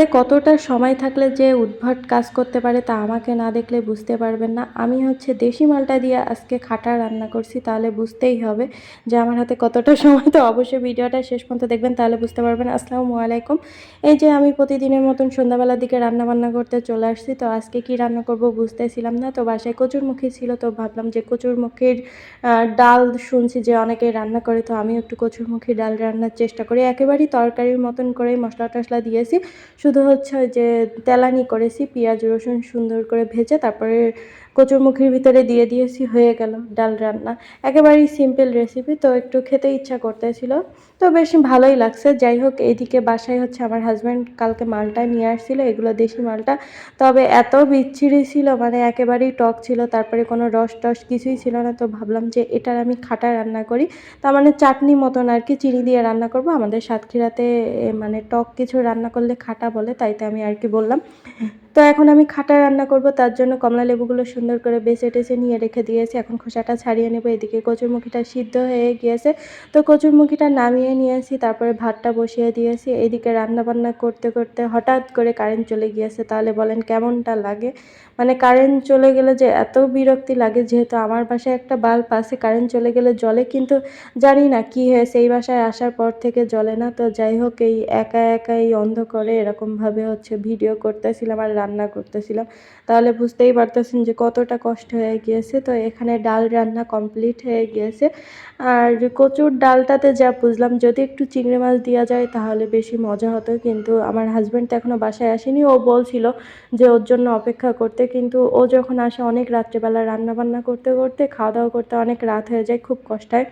হাতে কতটা সময় থাকলে যে উদ্ভট কাজ করতে পারে তা আমাকে না দেখলে বুঝতে পারবেন না। আমি হচ্ছে দেশি মালটা দিয়ে আজকে খাটা রান্না করছি, তাহলে বুঝতেই হবে যে আমার হাতে কতটা সময়। তো অবশ্যই ভিডিওটা শেষ পর্যন্ত দেখবেন, তাহলে বুঝতে পারবেন। আসসালামু আলাইকুম। এই যে আমি প্রতিদিনের মতন সন্ধ্যাবেলার দিকে রান্না বান্না করতে চলে আসছি, তো আজকে কি রান্না করব বুঝতেছিলাম না। তো বাসায় কচুরমুখী ছিল, তো ভাবলাম যে কচুরমুখীর ডাল শুনছি যে অনেকে রান্না করে, তো আমি একটু কচুরমুখী ডাল রান্নার চেষ্টা করি। একেবারেই তরকারির মতন করে মশলা টশলা দিয়েছি। শুধু হচ্ছে যে তেলানি করেছি পেঁয়াজ রসুন সুন্দর করে ভেজে তারপরে কচুরমুখির ভিতরে দিয়ে দিয়েছি, হয়ে গেল ডাল রান্না। একেবারেই সিম্পল রেসিপি তো একটু খেতে ইচ্ছা করতেছিল। তো বেশ ভালোই লাগছে। যাই হোক এইদিকে বাসায় হচ্ছে আমার হাজব্যান্ড কালকে মালটা নিয়ে আসছিল, এগুলো দেশি মালটা। তবে এত বিচ্ছিরি ছিল মানে একেবারেই টক ছিল, তারপরে কোনো রস টস কিছুই ছিল না। তো ভাবলাম যে এটার আমি খাটা রান্না করি। তার মানে চাটনি মতন আর কি, চিনি দিয়ে রান্না করব। আমাদের সাতক্ষীরাতে মানে টক কিছু রান্না করলে খাটা বলে, তাইতে আমি আর কি বললাম। তো এখন আমি খাটা রান্না করব, তার জন্য কমলা লেবুগুলো সুন্দর করে বেছে টেছে নিয়ে রেখে দিয়েছি। এখন খোসাটা ছাড়িয়ে নেব। এদিকে কচুরমুখিটা সিদ্ধ হয়ে গিয়েছে। তো কচুরমুখিটা নামিয়ে নিয়েছি তারপরে ভাতটা বসিয়ে দিয়েছি। এদিকে রান্না বান্না করতে করতে হঠাৎ করে কারেন্ট চলে গিয়েছে। তাহলে বলেন কেমনটা লাগে? মানে কারেন্ট চলে গেলে যে এত বিরক্তি লাগে, যেহেতু আমার বাসায় একটা বাল্ব আছে কারেন্ট চলে গেলে জলে কিন্তু জানি না কি হয়েছে এই বাসায় আসার পর থেকে জলে না। তো যাই হোক, এই একা একা এই অন্ধকারে এরকমভাবে হচ্ছে ভিডিও করতেছিলাম আর রান্না করতেছিলাম। তাহলে বুঝতেই পারতেছেন যে কতটা কষ্ট হয়ে গিয়েছে। তো এখানে ডাল রান্না কমপ্লিট হয়ে গিয়েছে। আর কচুর ডালটাতে যা বুঝলাম, যদি একটু চিংড়ি মাছ দেওয়া যায় তাহলে বেশি মজা হতো। কিন্তু আমার হাজব্যান্ড তো এখনও বাসায় আসেনি। ও বলছিল যে ওর জন্য অপেক্ষা করতে। কিন্তু ও যখন আসে অনেক রাত্রেবেলা রান্না বান্না করতে করতে খাওয়া দাওয়া করতে অনেক রাত হয়ে যায়, খুব কষ্ট হয়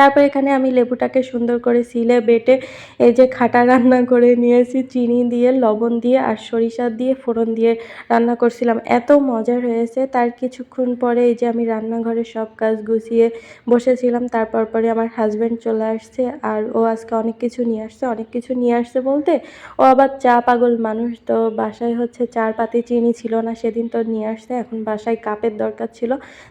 তারপর এখানে আমি লেবুটাকে সুন্দর করে সিলে বেটে এই যে খাটা রান্না করে নিয়েছি, চিনি দিয়ে, লবণ দিয়ে আর সরিষা দিয়ে ফোড়ন দিয়ে রান্না করছিলাম। এত মজার হয়েছে। তার কিছুক্ষণ পরে এই যে আমি রান্নাঘরে সব কাজ গুছিয়ে বসেছিলাম। তারপর পরে আমার হাজব্যান্ড চলে আসছে আর ও আজকে অনেক কিছু নিয়ে আসছে। অনেক কিছু নিয়ে আসছে বলতে ও আবার চা পাগল মানুষ তো বাসায় হচ্ছে চার পাতি চিনি ছিল না, সেদিন তো নিয়ে আসছে। এখন বাসায় কাপের দরকার ছিল।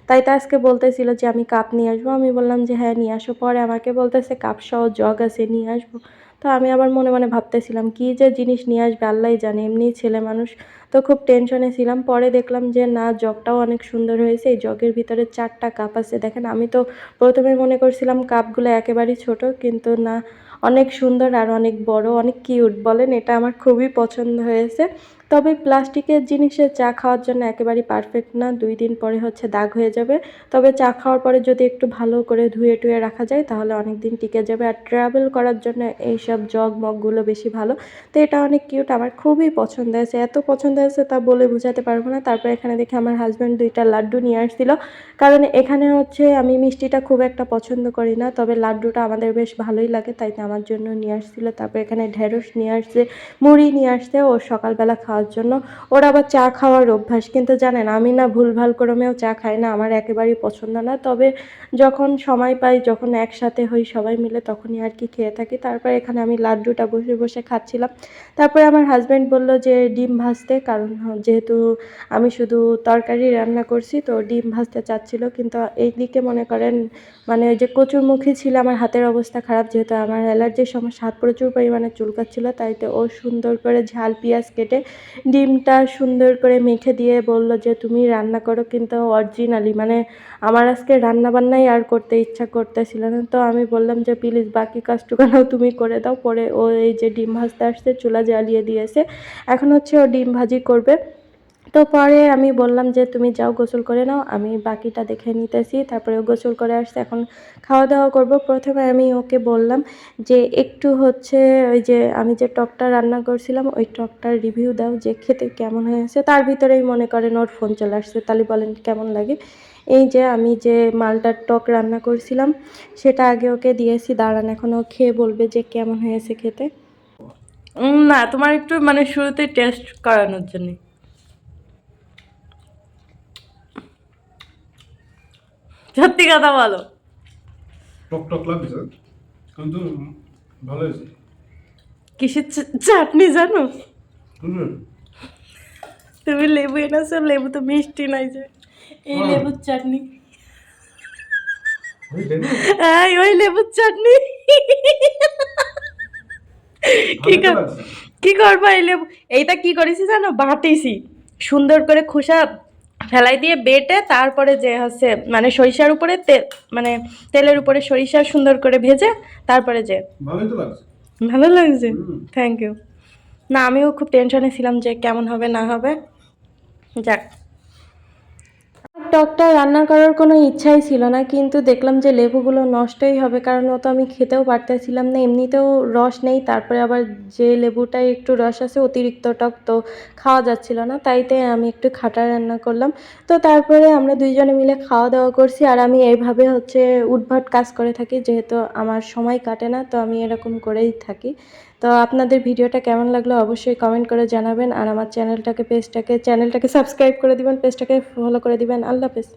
তাই তো আজকে বলতেছিল যে আমি কাপ নিয়ে আসব। আমি বললাম যে হ্যাঁ নিয়ে আসো। পরে আমাকে বলতেছে কাপ সহ জগ আছে, নিয়ে আসব। তো আমি আবার মনে মনে ভাবতেছিলাম, কী যে জিনিস নিয়ে আসবে আল্লাহ জানে। এমনি ছেলে মানুষ তো খুব টেনশনে ছিলাম। পরে দেখলাম যে, না, জগটাও অনেক সুন্দর হয়েছে। এই জগের ভিতরে চারটা কাপ আছে। দেখেন, আমি তো প্রথমে মনে করছিলাম কাপগুলো একেবারেই ছোট, কিন্তু না, অনেক সুন্দর আর অনেক বড়, অনেক কিউট বলেন, এটা আমার খুবই পছন্দ হয়েছে। তবে প্লাস্টিকের জিনিসে চা খাওয়ার জন্য একেবারেই পারফেক্ট না। দুই দিন পরে হচ্ছে দাগ হয়ে যাবে। তবে চা খাওয়ার পরে যদি একটু ভালো করে ধুয়ে টুয়ে রাখা যায়, তাহলে অনেক দিন টিকে যাবে। আর ট্রাভেল করার জন্য এইসব জগ মগগুলো বেশি ভালো। তো এটা অনেক কিউট আমার খুবই পছন্দ হয়েছে। এত পছন্দ হয়েছে তা বলে বোঝাতে পারব না। তারপর এখানে দেখে আমার হাজব্যান্ড দুইটা লাড্ডু নিয়ে আসছিল। কারণ এখানে হচ্ছে আমি মিষ্টিটা খুব একটা পছন্দ করি না, তবে লাড্ডুটা আমাদের বেশ ভালোই লাগে, তাই আমার জন্য নিয়ে আসছিল। তারপর এখানে ঢেঁড়স নিয়ে আসছে, মুড়ি নিয়ে আসছে। ও সকালবেলা খাওয়ার জন্য। ওর আবার চা খাওয়ার অভ্যাস, কিন্তু জানেন, আমি না ভুলভাল ক্রমেও চা খাই না, আমার একেবারেই পছন্দ না। তবে যখন সময় পাই, যখন একসাথে হই, সবাই মিলে তখনই আর কি খেয়ে থাকি। তারপর এখানে আমি লাড্ডুটা বসে বসে খাচ্ছিলাম। তারপরে আমার হাজব্যান্ড বলল যে, ডিম ভাজতে, কারণ যেহেতু আমি শুধু তরকারি রান্না করছি, তো ডিম ভাজতে চাচ্ছিল। কিন্তু এই দিকে মনে করেন মানে যে কচুরমুখী ছিল, আমার হাতের অবস্থা খারাপ, যেহেতু আমার অ্যালার্জির সমস্যা, হাত প্রচুর পরিমাণে চুলকাচ্ছিল, তাই তো ও সুন্দর করে ঝাল, পেঁয়াজ কেটে ডিমটা সুন্দর করে মেখে দিয়ে বলল যে, তুমি রান্না করো কিন্তু অরিজিনালি মানে আমার আজকে রান্না বান্নাই আর করতে ইচ্ছা করতেছিল না। তো আমি বললাম যে, প্লিজ বাকি কাজটুকানাও তুমি করে দাও। পরে ও এই যে ডিম ভাজতে আসতে চুলা জ্বালিয়ে দিয়েছে। এখন হচ্ছে ও ডিম ভাজি করবে। তো পরে আমি বললাম যে, তুমি যাও, গোসল করে নাও। আমি বাকিটা দেখে নিতেছি। তারপরে গোসল করে আসছে। এখন খাওয়া দাওয়া করব। প্রথমে আমি ওকে বললাম যে, একটু হচ্ছে ওই যে, আমি যে টকটা রান্না করছিলাম, ওই টকটার রিভিউ দাও যে, খেতে কেমন হয়েছে। তার ভিতরেই মনে করেন ওর ফোন চলে আসছে। তাহলে বলেন কেমন লাগে? এই যে, আমি যে মালটার টক রান্না করছিলাম, সেটা আগে ওকে দিয়েছি। দাঁড়ান, এখন ও খেয়ে বলবে যে, কেমন হয়েছে খেতে? না, তোমার একটু মানে শুরুতে টেস্ট করানোর জন্য। সত্যি কথা বলো। টক টক লাগছে কিন্তু ভালো হয়েছে। কিসের চাটনি জানো? তুমি লেবু এনেছো লেবু তো মিষ্টি নাই যে। এই হ্যাঁ। লেবুর চাটনি। এই ওই লেবুর চাটনি। কি কর কি করব এই লেবু? এইটা কি করেছি জানো? বাটিছি। সুন্দর করে খোসা ফেলাই দিয়ে বেটে তারপরে যে হচ্ছে মানে সরিষার উপরে তেল মানে তেলের উপরে সরিষা সুন্দর করে ভেজে তারপরে যে ভালো লাগছে? থ্যাংক ইউ না আমিও খুব টেনশনে ছিলাম যে কেমন হবে না হবে। যাক। টকটা রান্না করার কোনো ইচ্ছাই ছিল না, কিন্তু দেখলাম যে লেবুগুলো নষ্টই হবে, কারণ ও তো আমি খেতেও পারতেছিলাম না, এমনিতেও রস নেই, তারপরে আবার যে লেবুটায় একটু রস আছে, অতিরিক্ত টক তো খাওয়া যাচ্ছিল না, তাইতে আমি একটু খাটা রান্না করলাম। তো তারপরে আমরা দুইজনে মিলে খাওয়া দাওয়া করছি, আর আমি এইভাবে হচ্ছে উদ্ভট কাজ করে থাকি, যেহেতু আমার সময় কাটে না, তো আমি এরকম করেই থাকি। তো আপনাদের ভিডিওটা কেমন লাগল অবশ্যই কমেন্ট করে জানাবেন আর আমার চ্যানেলটাকে পেজটাকে চ্যানেলটাকে সাবস্ক্রাইব করে দিবেন পেজটাকে ফলো করে দিবেন। আল্লাহ হাফেজ।